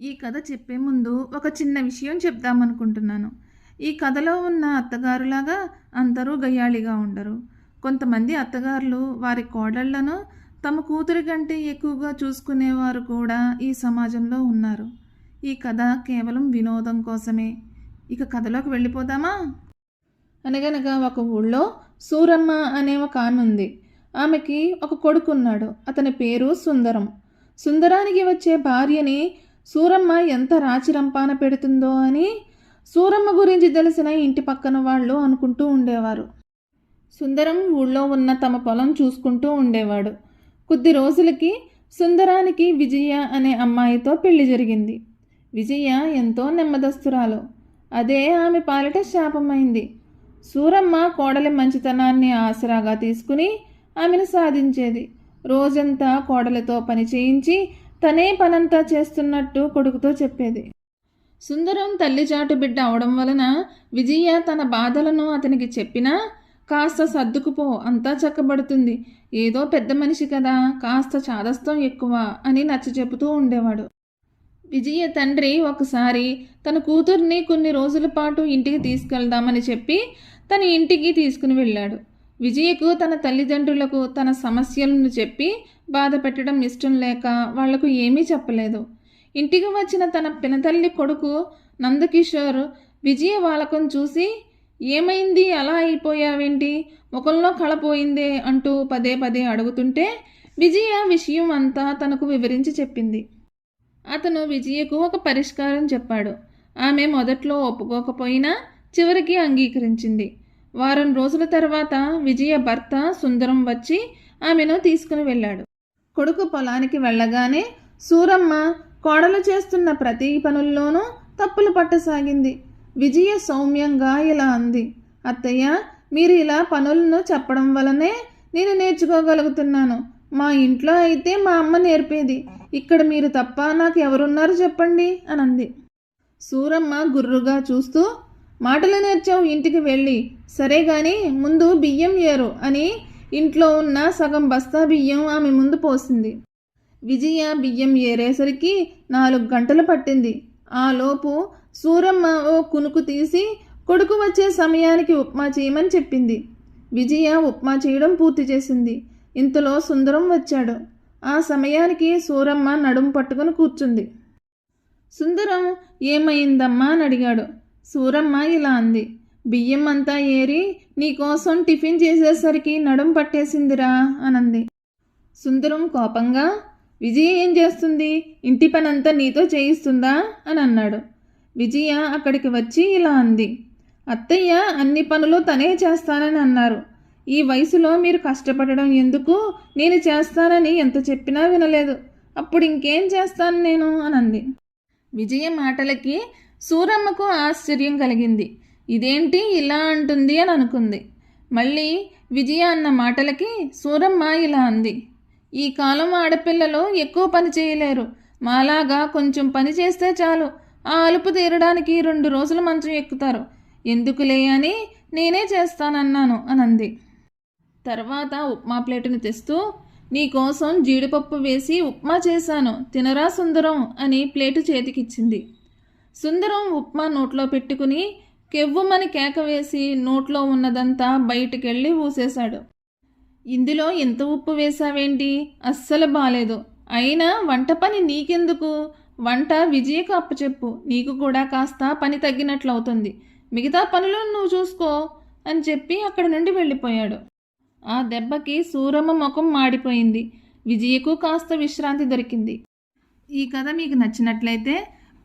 ఈ కథ చెప్పే ముందు ఒక చిన్న విషయం చెప్దామనుకుంటున్నాను. ఈ కథలో ఉన్న అత్తగారులాగా అందరూ గయ్యాళిగా ఉండరు. కొంతమంది అత్తగారులు వారి కోడళ్ళను తమ కూతురి కంటే ఎక్కువగా చూసుకునేవారు కూడా ఈ సమాజంలో ఉన్నారు. ఈ కథ కేవలం వినోదం కోసమే. ఇక కథలోకి వెళ్ళిపోదామా? అనగనగా ఒక ఊళ్ళో సూరమ్మ అనే ఒక ఆమె ఉంది. ఆమెకి ఒక కొడుకు ఉన్నాడు అతని పేరు సుందరం. సుందరానికి వచ్చే భార్యని సూరమ్మ ఎంత రాచిరంపాన పెడుతుందో అని సూరమ్మ గురించి తెలిసిన ఇంటి పక్కన వాళ్ళు అనుకుంటూ ఉండేవారు. సుందరం ఊళ్ళో ఉన్న తమ పొలం చూసుకుంటూ ఉండేవాడు. కొద్ది రోజులకి సుందరానికి విజయ అనే అమ్మాయితో పెళ్ళి జరిగింది. విజయ ఎంతో నెమ్మదస్తురాలు. అదే ఆమె పాలిట శాపమైంది. సూరమ్మ కోడలి మంచితనాన్ని ఆసరాగా తీసుకుని ఆమెను సాధించేది. రోజంతా కోడలతో పని చేయించి తనే పనంతా చేస్తున్నట్టు కొడుకుతో చెప్పేది. సుందరం తల్లి చాటు బిడ్డ అవడం వలన విజయ తన బాధలను అతనికి చెప్పినా కాస్త సర్దుకుపో అంతా చక్కబడుతుంది. ఏదో పెద్ద మనిషి కదా కాస్త చాదస్తం ఎక్కువ అని నచ్చ చెబుతూ ఉండేవాడు. విజయ తండ్రి ఒకసారి తన కూతుర్ని కొన్ని రోజుల పాటు ఇంటికి తీసుకెళ్దామని చెప్పి తన ఇంటికి తీసుకుని వెళ్ళాడు. విజయకు తన తల్లిదండ్రులకు తన సమస్యలను చెప్పి బాధ పెట్టడం ఇష్టం లేక వాళ్ళకు ఏమీ చెప్పలేదు. ఇంటికి వచ్చిన తన పినతల్లి కొడుకు నందకిషోర్ విజయ వాలకం చూసి ఏమైంది? అలా అయిపోయావేంటి? ముఖంలో కళపోయిందే అంటూ పదే పదే అడుగుతుంటే విజయ విషయం అంతా తనకు వివరించి చెప్పింది. అతను విజయకు ఒక పరిష్కారం చెప్పాడు. ఆమె మొదట్లో ఒప్పుకోకపోయినా చివరికి అంగీకరించింది. వారం రోజుల తర్వాత విజయ భర్త సుందరం వచ్చి ఆమెను తీసుకుని వెళ్ళాడు. కొడుకు పొలానికి వెళ్ళగానే సూరమ్మ కోడలు చేస్తున్న ప్రతి పనుల్లోనూ తప్పులు పట్టసాగింది. విజయ సౌమ్యంగా ఇలా అంది అత్తయ్య మీరు ఇలా పనులను చెప్పడం వలనే నేను నేర్చుకోగలుగుతున్నాను. మా ఇంట్లో అయితే మా అమ్మ నేర్పేది. ఇక్కడ మీరు తప్ప నాకు ఎవరున్నారు చెప్పండి అని అంది. సూరమ్మ గుర్రుగా చూస్తూ మాటలు నేర్చావు ఇంటికి వెళ్ళి. సరే కానీ ముందు బియ్యం ఏరు అని ఇంట్లో ఉన్న సగం బస్తా బియ్యం ఆమె ముందు పోసింది. విజయ బియ్యం ఏరేసరికి నాలుగు గంటలు పట్టింది. ఆ లోపు సూరమ్మ ఓ కునుకు తీసి కొడుకు వచ్చే సమయానికి ఉప్మా చేయమని చెప్పింది. విజయ ఉప్మా చేయడం పూర్తి చేసింది. ఇంతలో సుందరం వచ్చాడు. ఆ సమయానికి సూరమ్మ నడుం పట్టుకుని కూర్చుంది. సుందరం ఏమైందమ్మా? అని అడిగాడు. సూరమ్మ ఇలా అంది. బియ్యం అంతా ఏరి నీకోసం టిఫిన్ చేసేసరికి నడుం పట్టేసిందిరా అనంది. సుందరం కోపంగా విజయ ఏం చేస్తుంది? ఇంటి పనంతా నీతో చేయిస్తుందా? అని అన్నాడు. విజయ అక్కడికి వచ్చి ఇలా అంది. అత్తయ్య అన్ని పనులు తనే చేస్తానని అన్నారు. ఈ వయసులో మీరు కష్టపడడం ఎందుకు? నేను చేస్తానని ఎంత చెప్పినా వినలేదు. అప్పుడు ఇంకేం చేస్తాను నేను? అనంది విజయ మాటలకి సూరమ్మకు ఆశ్చర్యం కలిగింది. ఇదేంటి ఇలా అంటుంది అని అనుకుంది. మళ్ళీ విజయ అన్న మాటలకి సూరమ్మ ఇలా అంది. ఈ కాలం ఆడపిల్లలు ఎక్కువ పని చేయలేరు. మాలాగా కొంచెం పని చేస్తే చాలు. ఆ అలుపు తీరడానికి రెండు రోజులు మంచం ఎక్కుతారు. ఎందుకులే అని నేనే చేస్తానన్నాను అనంది. తర్వాత ఉప్మా ప్లేటుని తెస్తూ నీకోసం జీడిపప్పు వేసి ఉప్మా చేశాను. తినరా సుందరం అని ప్లేటు చేతికిచ్చింది. సుందరం ఉప్మా నోట్లో పెట్టుకుని కెవ్వుమని కేక వేసి నోట్లో ఉన్నదంతా బయటికెళ్ళి ఊసేశాడు. ఇందులో ఎంత ఉప్పు వేశావేంటి? అస్సలు బాలేదు. అయినా వంట పని నీకెందుకు? వంట విజయకు అప్పచెప్పు. నీకు కూడా కాస్త పని తగ్గినట్లవుతుంది. మిగతా పనులు నువ్వు చూసుకో అని చెప్పి అక్కడి నుండి వెళ్ళిపోయాడు. ఆ దెబ్బకి సూరమ్మ ముఖం మాడిపోయింది. విజయకు కాస్త విశ్రాంతి దొరికింది. ఈ కథ మీకు నచ్చినట్లయితే